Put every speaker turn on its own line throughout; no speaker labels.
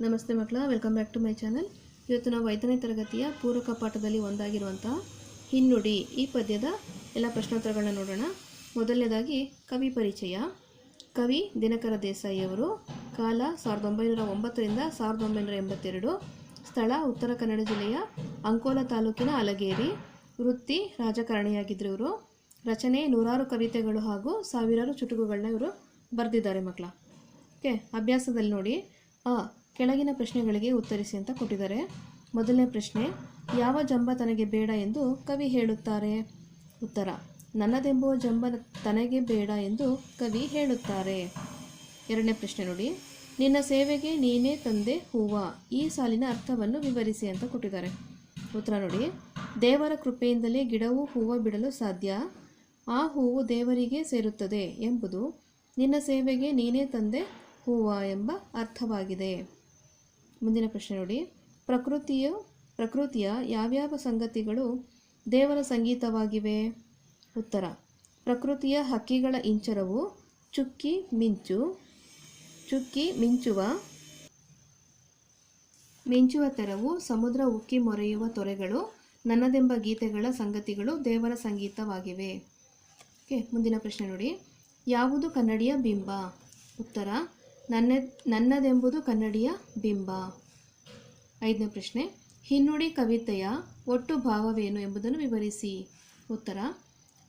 ನಮಸ್ತೆ ಮಕ್ಕಳ welcome back to my channel ಇವತ್ತು ನಾವು ಐದನೇ ತರಗತಿಯ ಪೂರಕ ಪಾಠದಲ್ಲಿ ಒಂದಾಗಿರುವಂತಹ ಹಿನ್ನುಡಿ ಈ ಪದ್ಯದ ಎಲ್ಲ ಪ್ರಶ್ನೋತ್ತರಗಳನ್ನ ನೋಡೋಣ. ಮೊದಲನೇದಾಗಿ, ಕವಿ ಪರಿಚಯ. ಕವಿ ದಿನಕರ ದೇಸಾಯಿ ಅವರು ಕಾಲ ಸಾವಿರದ ಒಂಬೈನೂರ ಒಂಬತ್ತರಿಂದ ಸಾವಿರದ ಒಂಬೈನೂರ ಎಂಬತ್ತೆರಡು, ಸ್ಥಳ ಉತ್ತರ ಕನ್ನಡ ಜಿಲ್ಲೆಯ ಅಂಕೋಲ ತಾಲೂಕಿನ ಅಲಗೇರಿ, ವೃತ್ತಿ ರಾಜಕಾರಣಿಯಾಗಿದ್ದರು ಇವರು. ರಚನೆ ನೂರಾರು ಕವಿತೆಗಳು ಹಾಗೂ ಸಾವಿರಾರು ಚುಟುಕುಗಳನ್ನ ಇವರು ಬರೆದಿದ್ದಾರೆ ಮಕ್ಕಳ. ಓಕೆ, ಅಭ್ಯಾಸದಲ್ಲಿ ನೋಡಿ. ಆ ಕೆಳಗಿನ ಪ್ರಶ್ನೆಗಳಿಗೆ ಉತ್ತರಿಸಿ ಅಂತ ಕೊಟ್ಟಿದ್ದಾರೆ. ಮೊದಲನೇ ಪ್ರಶ್ನೆ, ಯಾವ ಜಂಬ ತನಗೆ ಬೇಡ ಎಂದು ಕವಿ ಹೇಳುತ್ತಾರೆ? ಉತ್ತರ, ನನ್ನದೆಂಬುವ ಜಂಬ ತನಗೆ ಬೇಡ ಎಂದು ಕವಿ ಹೇಳುತ್ತಾರೆ. ಎರಡನೇ ಪ್ರಶ್ನೆ ನೋಡಿ, ನಿನ್ನ ಸೇವೆಗೆ ನೀನೇ ತಂದೆ ಹೂವ. ಈ ಸಾಲಿನ ಅರ್ಥವನ್ನು ವಿವರಿಸಿ ಅಂತ ಕೊಟ್ಟಿದ್ದಾರೆ. ಉತ್ತರ ನೋಡಿ, ದೇವರ ಕೃಪೆಯಿಂದಲೇ ಗಿಡವು ಹೂವು ಬಿಡಲು ಸಾಧ್ಯ. ಆ ಹೂವು ದೇವರಿಗೆ ಸೇರುತ್ತದೆ ಎಂಬುದು ನಿನ್ನ ಸೇವೆಗೆ ನೀನೇ ತಂದೆ ಹೂವ ಎಂಬ ಅರ್ಥವಾಗಿದೆ. ಮುಂದಿನ ಪ್ರಶ್ನೆ ನೋಡಿ. ಪ್ರಕೃತಿಯ ಪ್ರಕೃತಿಯ ಯಾವ್ಯಾವ ಸಂಗತಿಗಳು ದೇವರ ಸಂಗೀತವಾಗಿವೆ? ಉತ್ತರ. ಪ್ರಕೃತಿಯ ಹಕ್ಕಿಗಳ ಇಂಚರವು ಚುಕ್ಕಿ ಮಿಂಚು, ಚುಕ್ಕಿ ಮಿಂಚುವ ಮಿಂಚುವ ತೆರವು, ಸಮುದ್ರ ಉಕ್ಕಿ ಮೊರೆಯುವ ತೊರೆಗಳು, ನನ್ನದೆಂಬ ಗೀತೆಗಳ ಸಂಗತಿಗಳು ದೇವರ ಸಂಗೀತವಾಗಿವೆ. ಓಕೆ, ಮುಂದಿನ ಪ್ರಶ್ನೆ ನೋಡಿ. ಯಾವುದು ಕನ್ನಡಿಯ ಬಿಂಬ? ಉತ್ತರ. ನನ್ನ, ನನ್ನದೆಂಬುದು ಕನ್ನಡಿಯ ಬಿಂಬ. ಐದನೇ ಪ್ರಶ್ನೆ. ಹಿನ್ನುಡಿ ಕವಿತೆಯ ಒಟ್ಟು ಭಾವವೇನು ಎಂಬುದನ್ನು ವಿವರಿಸಿ. ಉತ್ತರ.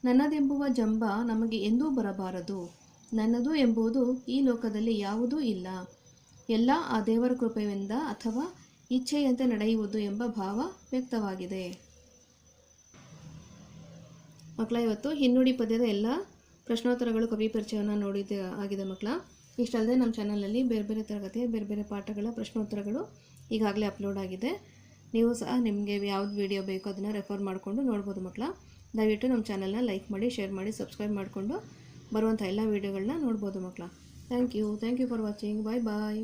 ನನ್ನದೆಂಬುವ ಜಂಬ ನಮಗೆ ಎಂದೂ ಬರಬಾರದು. ನನ್ನದು ಎಂಬುದು ಈ ಲೋಕದಲ್ಲಿ ಯಾವುದೂ ಇಲ್ಲ. ಎಲ್ಲ ಆ ದೇವರ ಕೃಪೆಯಿಂದ ಅಥವಾ ಇಚ್ಛೆಯಂತೆ ನಡೆಯುವುದು ಎಂಬ ಭಾವ ವ್ಯಕ್ತವಾಗಿದೆ. ಮಕ್ಕಳ, ಇವತ್ತು ಹಿನ್ನುಡಿ ಪದ್ಯದ ಎಲ್ಲ ಪ್ರಶ್ನೋತ್ತರಗಳು ಕವಿ ಪರಿಚಯವನ್ನು ನೋಡಿದ, ಆಗಿದೆ ಮಕ್ಕಳ. ಇಷ್ಟಲ್ಲದೆ ನಮ್ಮ ಚಾನಲಲ್ಲಿ ಬೇರೆ ಬೇರೆ ತರಗತಿಯ ಬೇರೆ ಬೇರೆ ಪಾಠಗಳ ಪ್ರಶ್ನೋತ್ತರಗಳು ಈಗಾಗಲೇ ಅಪ್ಲೋಡ್ ಆಗಿದೆ. ನೀವು ಸಹ ನಿಮಗೆ ಯಾವ್ದು ವೀಡಿಯೋ ಬೇಕೋ ಅದನ್ನು ರೆಫರ್ ಮಾಡಿಕೊಂಡು ನೋಡ್ಬೋದು ಮಕ್ಕಳ. ದಯವಿಟ್ಟು ನಮ್ಮ ಚಾನಲ್ನ ಲೈಕ್ ಮಾಡಿ ಶೇರ್ ಮಾಡಿ ಸಬ್ಸ್ಕ್ರೈಬ್ ಮಾಡಿಕೊಂಡು ಬರುವಂಥ ಎಲ್ಲ ವೀಡಿಯೋಗಳನ್ನ ನೋಡ್ಬೋದು ಮಕ್ಕಳ. Thank you thank you for watching bye bye